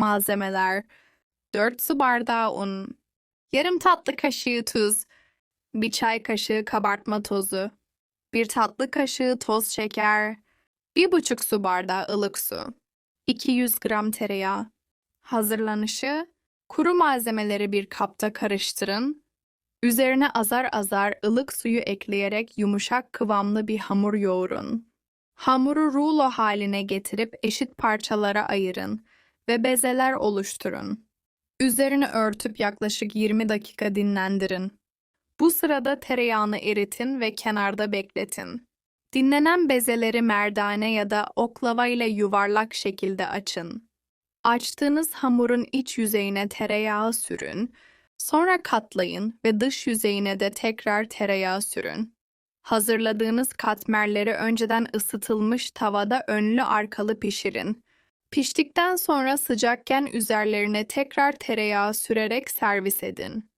Malzemeler 4 su bardağı un, yarım tatlı kaşığı tuz, bir çay kaşığı kabartma tozu, bir tatlı kaşığı toz şeker, bir buçuk su bardağı ılık su, 200 gram tereyağı. Hazırlanışı, kuru malzemeleri bir kapta karıştırın, üzerine azar azar ılık suyu ekleyerek yumuşak kıvamlı bir hamur yoğurun. Hamuru rulo haline getirip eşit parçalara ayırın ve bezeler oluşturun. Üzerini örtüp yaklaşık 20 dakika dinlendirin. Bu sırada tereyağını eritin ve kenarda bekletin. Dinlenen bezeleri merdane ya da oklava ile yuvarlak şekilde açın. Açtığınız hamurun iç yüzeyine tereyağı sürün, sonra katlayın ve dış yüzeyine de tekrar tereyağı sürün. Hazırladığınız katmerleri önceden ısıtılmış tavada önlü arkalı pişirin. Piştikten sonra sıcakken üzerlerine tekrar tereyağı sürerek servis edin.